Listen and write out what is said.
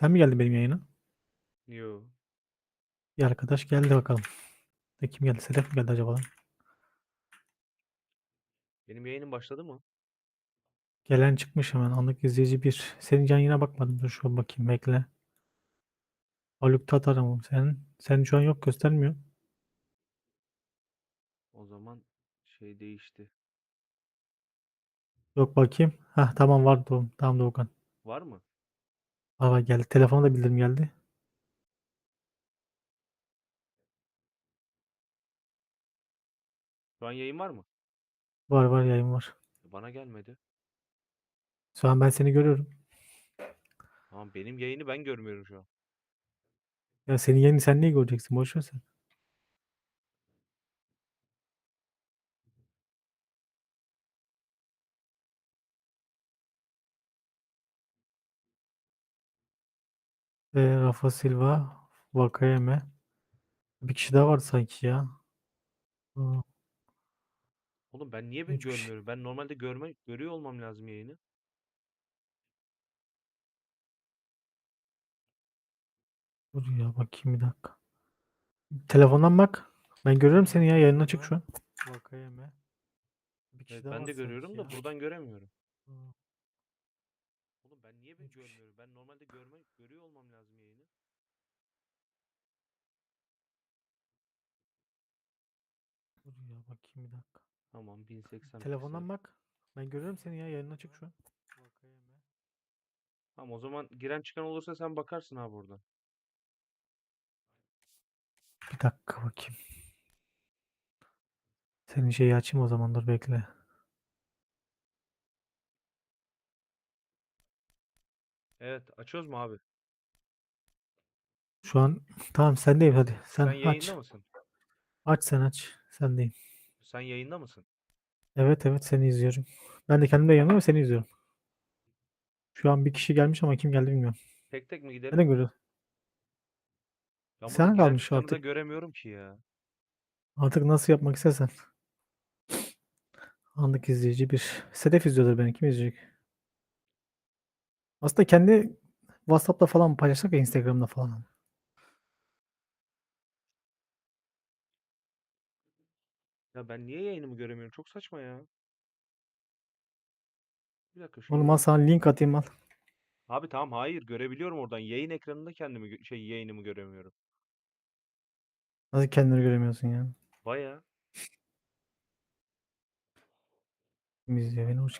Sen mi geldin benim yayına? Yo. Bir arkadaş geldi bakalım. E kim geldi? Sedef mi geldi acaba? lan? Benim yayınım başladı mı? Gelen çıkmış hemen. Anlık izleyici bir. Senin yayına bakmadım. Dur şu bakayım bekle. Haluk Tatar ama senin. Senin şu an yok göstermiyor. O zaman şey değişti. Yok bakayım. Hah tamam var Doğum. Tamam Doğukan. Var mı? Var geldi. Telefona da bildirim geldi. Şu an yayın var mı? Var var yayın var. Bana gelmedi. Şu an ben seni görüyorum. Tamam benim yayını ben görmüyorum şu an. Ya senin yayını sen niye göreceksin? Boş ver sen. E, Rafa Silva, Vakayeme. Bir kişi daha vardı sanki ya. Aa, Oğlum ben niye bir Üç kişi. görmüyorum? Ben normalde görme görüyor olmam lazım yayını. Dur ya bakayım bir dakika. Telefondan bak. Ben görüyorum seni ya. Yayın açık şu an. Vakayeme. Bir kişi Evet daha ben var de sanki görüyorum da ya. buradan göremiyorum. Aa, ben niye bir görmüyorum? Ben normalde görme görüyor olmam lazım yayını. Dur ya bakayım bir dakika. Tamam 1080 Telefondan bak. Ben görüyorum seni ya. Yayın açık şu an. Vakayeme. Tamam o zaman giren çıkan olursa sen bakarsın abi buradan. Bir dakika bakayım. Senin şeyi açayım o zaman dur bekle. Evet açıyoruz mu abi? Şu an tamam sendeyim hadi. Sen, Sen aç. yayında mısın? Aç sen aç. Sendeyim. Sen yayında mısın? Evet evet seni izliyorum. Ben de kendim de yanıyorum ama seni izliyorum. Şu an bir kişi gelmiş ama kim geldi bilmiyorum. Tek tek mi gidelim? Ya burada Sen kalmış çıkanı da artık. göremiyorum ki ya. Artık nasıl yapmak istersen. Anlık izleyici bir. Sedef izliyordur beni. Kim izleyecek? Aslında kendi WhatsApp'ta falan paylaşsak ya Instagram'da falan. Ya ben niye yayınımı göremiyorum? Çok saçma ya. Bir dakika şu Oğlum al sana link atayım al. Abi tamam hayır görebiliyorum oradan. Yayın ekranında kendimi gö- şey yayınımı göremiyorum. Nasıl kendini göremiyorsun ya? Baya. Kim izliyor beni? Hoş